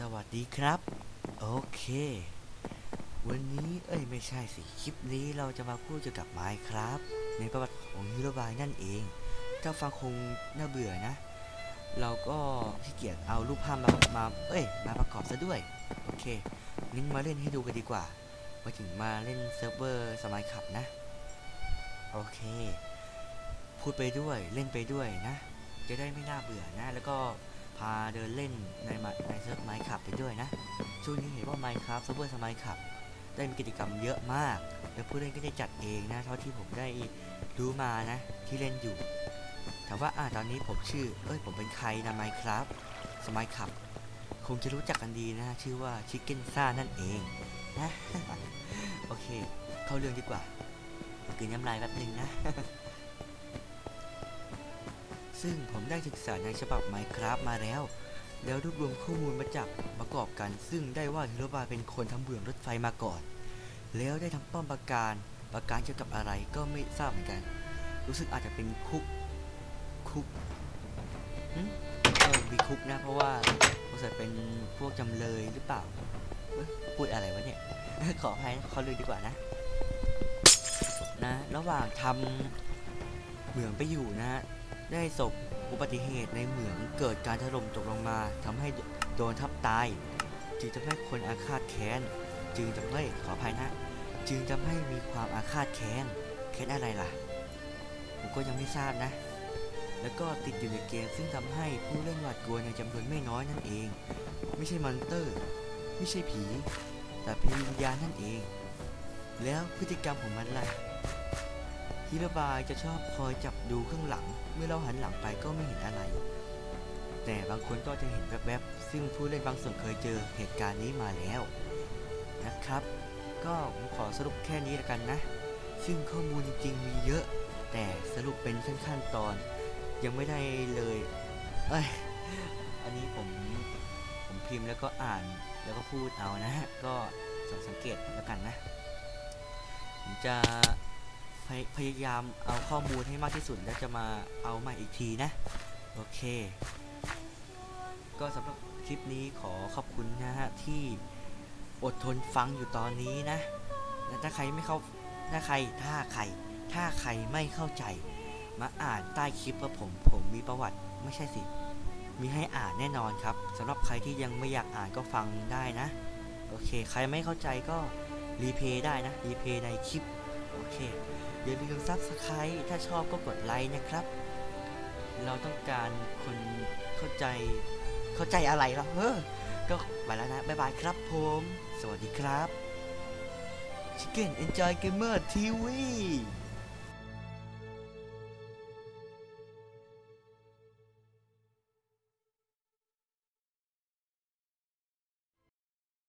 สวัสดีครับ โอเค วันนี้เอ้ยไม่ใช่สิ คลิปนี้เราจะมาพูดเกี่ยวกับไมค์ครับ ในประวัติของฮิโรบายนั่นเองถ้าฟังคงน่าเบื่อนะ เราก็ขี้เกียจเอารูปภาพมามาเอ้ย มาประกอบซะด้วย โอเคงั้นมาเล่นให้ดูกันดีกว่ามาถึงมาเล่นเซิร์ฟเวอร์สมัยขับนะ โอเค พูดไปด้วยเล่นไปด้วยนะ จะได้ไม่น่าเบื่อนะ แล้วก็ พาเดินเล่นในในเซิร์ฟไมค์ขับไปด้วยนะ ช่วงนี้เห็นว่าไมค์ครับเซิร์ฟเวอร์สมัยขับได้มีกิจกรรมเยอะมาก แล้วผู้เล่นก็ได้จัดเองนะเท่าที่ผมได้รู้มานะที่เล่นอยู่ถามว่าอ่าตอนนี้ผมชื่อ เอ้ย ผมเป็นใครนะไมค์ครับสมัยขับ คงจะรู้จักกันดีนะ ชื่อว่าชิคเก้นซ่านั่นเองนะ โอเค เข้าเรื่องดีกว่า กินน้ำลายแป๊บนึงนะ ซึ่งผมได้ศึกษาในฉบับ Minecraft มาแล้ว แล้วรวบรวมข้อมูลมาจากประกอบกัน ซึ่งได้ว่าฮิโรบาเป็นคนทำเบื้องรถไฟมาก่อน แล้วได้ทำป้อมปราการปราการเกี่ยวกับอะไรก็ไม่ทราบเหมือนกัน รู้สึกอาจจะเป็นคุกคุกเออมีคุกนะ เพราะว่าสงสัยเป็นพวกจำเลยหรือเปล่าพูดอะไรวะเนี่ย ขออภัยขอเลยดีกว่านะนะ ระหว่างทำเหมืองไปอยู่นะ ได้ศพอุบัติเหตุในเหมืองเกิดการถล่มตกลงมาทำให้โดนทับตาย จึงทำให้คนอาฆาตแค้น จึงทำให้ขออภัยนะ จึงทำให้มีความอาฆาตแค้นแค้นอะไรล่ะ ผมก็ยังไม่ทราบนะ แล้วก็ติดอยู่ในเกมซึ่งทำให้ผู้เล่นหวาดกลัวในจำนวนไม่น้อยนั่นเอง ไม่ใช่มอนเตอร์ ไม่ใช่ผี แต่เป็นวิญญาณนั่นเอง แล้วพฤติกรรมของมันล่ะ ฮิระบายจะชอบคอยจับดูข้างหลัง เมื่อเราหันหลังไปก็ไม่เห็นอะไร แต่บางคนก็จะเห็นแวบๆ ซึ่งผู้เล่นบางส่วนเคยเจอเหตุการณ์นี้มาแล้วนะครับ ก็ผมขอสรุปแค่นี้ล้วกันนะ ซึ่งข้อมูลจริงๆมีเยอะ แต่สรุปเป็นขั้นๆตอน ยังไม่ได้เลยเอ้ยอันนี้ผมผมพิมพ์แล้วก็อ่านแล้วก็พูดเอานะ ก็ส่งสังเกตแล้วกันนะ ผมจะ พยพยายามเอาข้อมูลให้มากที่สุดแล้วจะมาเอาใหม่อีกทีนะ โอเค ก็สำหรับคลิปนี้ขอขอบคุณนะฮะ ที่อดทนฟังอยู่ตอนนี้นะและถ้าใครไม่เข้าถ้าใครถ้าใคร ถ้าใครไม่เข้าใจ มาอ่านใต้คลิปว่าผมผมมีประวัติไม่ใช่สิ มีให้อ่านแน่นอนครับสำหรับใครที่ยังไม่อยากอ่านก็ฟังได้นะ โอเค ใครไม่เข้าใจก็รีเพย์ได้นะ รีเพย์ในคลิป โอเค อย่าลืมซับสไครต์ถ้าชอบก็กดไลค์นะครับ เราต้องการคนเข้าใจเข้าใจอะไรเราเฮ้อก็ไปแล้วนะ บ๊ายบายครับผม สวัสดีครับ Chicken Enjoy Gamer TV